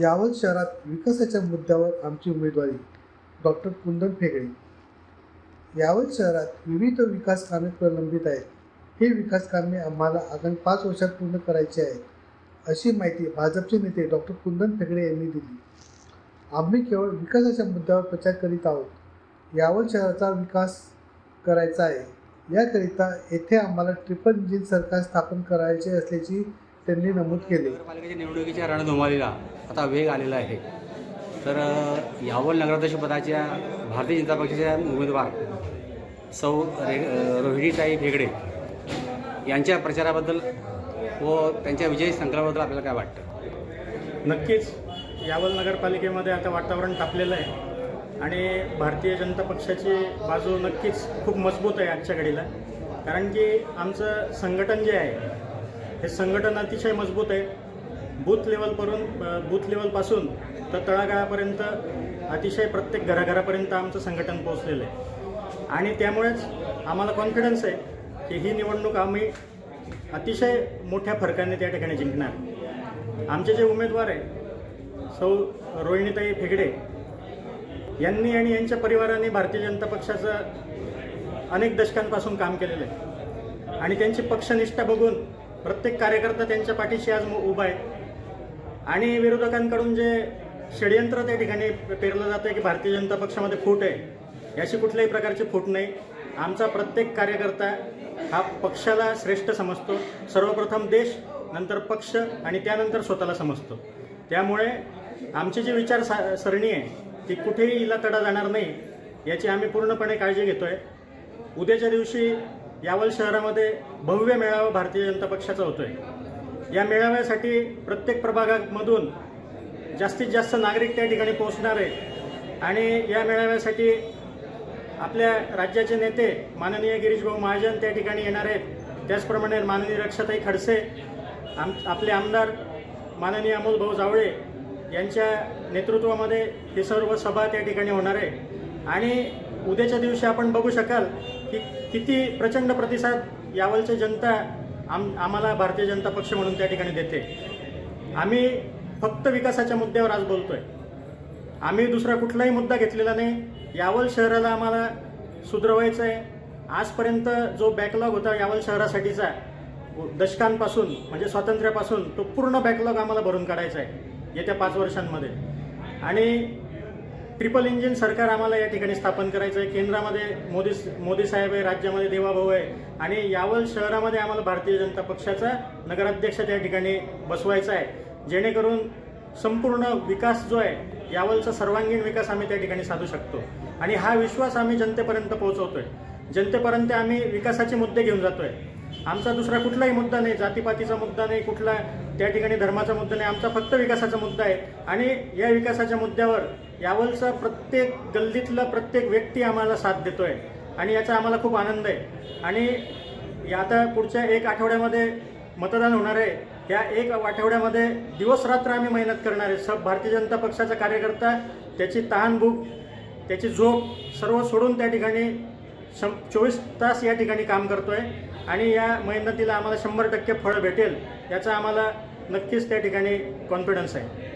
यावल शहरात विकासाच्या मुद्द्यावर आमची उमेदवारी डॉक्टर कुंदन फेगळे यावल शहरात विविध विकास कामे प्रलंबित आहेत. हे विकास कामे आम्हाला आगामी पाच वर्षात पूर्ण करायची आहेत अशी माहिती भाजपचे नेते डॉक्टर कुंदन फेगडे यांनी दिली. आम्ही केवळ विकासाच्या मुद्द्यावर प्रचार करीत आहोत. यावल शहराचा विकास करायचा आहे. याकरिता येथे आम्हाला ट्रिपल इंजिन सरकार स्थापन करायचे असल्याची त्यांनी नमूद केले. नगरपालिकेच्या निवडणुकीच्या रणधुमाळीला आता वेग आलेला आहे. तर यावल नगराध्यक्षपदाच्या भारतीय जनता पक्षाच्या उमेदवार सौ रे रोहिणीताई भेगडे यांच्या प्रचाराबद्दल व त्यांच्या विजयी संकल्पाबद्दल आपल्याला काय वाटतं? नक्कीच. यावल नगरपालिकेमध्ये आता वातावरण तापलेलं आहे. आणि भारतीय जनता पक्षाची बाजू नक्कीच खूप मजबूत आहे आजच्या घडीला. कारण की आमचं संघटन जे आहे हे संघटन अतिशय मजबूत आहे. बूथ लेवलवरून बूथ लेवलपासून तर तळागाळापर्यंत अतिशय प्रत्येक घराघरापर्यंत आमचं संघटन पोहोचलेलं आहे. आणि त्यामुळेच आम्हाला कॉन्फिडन्स आहे की ही निवडणूक आम्ही अतिशय मोठ्या फरकाने त्या ठिकाणी जिंकणार. आमचे जे उमेदवार आहे सौ रोहिणीताई फेगडे यांनी आणि यांच्या परिवाराने भारतीय जनता पक्षाचं अनेक दशकांपासून काम केलेलं आहे. आणि त्यांची पक्षनिष्ठा बघून प्रत्येक कार्यकर्ता त्यांच्या पाठीशी आज उभा आहे. आणि विरोधकांकडून जे षडयंत्र त्या ठिकाणी पेरलं जातं की भारतीय जनता पक्षामध्ये फूट आहे याची कुठल्याही प्रकारची फूट नाही. आमचा प्रत्येक कार्यकर्ता हा पक्षाला श्रेष्ठ समजतो. सर्वप्रथम देश नंतर पक्ष आणि त्यानंतर स्वतःला समजतो. त्यामुळे आमची जी विचार सा सरणी आहे ती कुठेही हिला तडा जाणार नाही याची आम्ही पूर्णपणे काळजी घेतो आहे उद्याच्या दिवशी यावल शहरामध्ये भव्य मेळावा भारतीय जनता पक्षाचा होतोय. या मेळाव्यासाठी प्रत्येक प्रभागामधून जास्तीत जास्त नागरिक त्या ठिकाणी पोहोचणार आहे आणि या मेळाव्यासाठी आपल्या राज्याचे नेते माननीय गिरीशभाऊ महाजन त्या ठिकाणी येणार आहेत. त्याचप्रमाणे माननीय रक्षाताई खडसे आम आपले आमदार माननीय अमोल भाऊ जावळे यांच्या नेतृत्वामध्ये ही सर्व सभा त्या ठिकाणी होणार आहे. आणि उद्याच्या दिवशी आपण बघू शकाल की किती प्रचंड प्रतिसाद यावलचे जनता आम आम्हाला भारतीय जनता पक्ष म्हणून त्या ठिकाणी देते. आम्ही फक्त विकासाच्या मुद्द्यावर आज बोलतोय. आम्ही दुसरा कुठलाही मुद्दा घेतलेला नाही. यावल शहराला आम्हाला सुधरवायचं आहे आजपर्यंत जो बॅकलॉग होता यावल शहरासाठीचा दशकांपासून म्हणजे स्वातंत्र्यापासून तो पूर्ण बॅकलॉग आम्हाला भरून काढायचा आहे येत्या पाच वर्षांमध्ये. आणि ट्रिपल इंजिन सरकार आम्हाला या ठिकाणी स्थापन करायचं आहे केंद्रामध्ये मोदी मोदी साहेब आहे राज्यामध्ये देवाभाऊ आहे. आणि यावल शहरामध्ये आम्हाला भारतीय जनता पक्षाचा नगराध्यक्ष त्या ठिकाणी बसवायचा आहे. जेणेकरून संपूर्ण विकास जो आहे यावलचा सर्वांगीण विकास आम्ही त्या ठिकाणी साधू शकतो. आणि हा विश्वास आम्ही जनतेपर्यंत पोहोचवतोय. जनतेपर्यंत आम्ही विकासाचे मुद्दे घेऊन जातोय. आमचा दुसरा कुठलाही मुद्दा नाही जातीपातीचा मुद्दा नाही कुठला त्या ठिकाणी धर्माचा मुद्दा नाही आमचा फक्त विकासाचा मुद्दा आहे. आणि या विकासाच्या मुद्द्यावर यावलचा प्रत्येक गल्लीतला प्रत्येक व्यक्ती आम्हाला साथ देतोय. आणि याचा आम्हाला खूप आनंद आहे. आणि या आता पुढच्या एक आठवड्यामध्ये मतदान होणार आहे. या एक आठवड्यामध्ये दिवस रात्र आम्ही मेहनत करणार आहे. सब भारतीय जनता पक्षाचा कार्यकर्ता त्याची तहानभूक त्याची झोप सर्व सोडून त्या ठिकाणी शं चोवीस तास या ठिकाणी काम करतो आहे आणि या मेहनतीला आम्हाला शंभर टक्के फळ भेटेल याचा आम्हाला नक्कीच त्या ठिकाणी कॉन्फिडन्स आहे.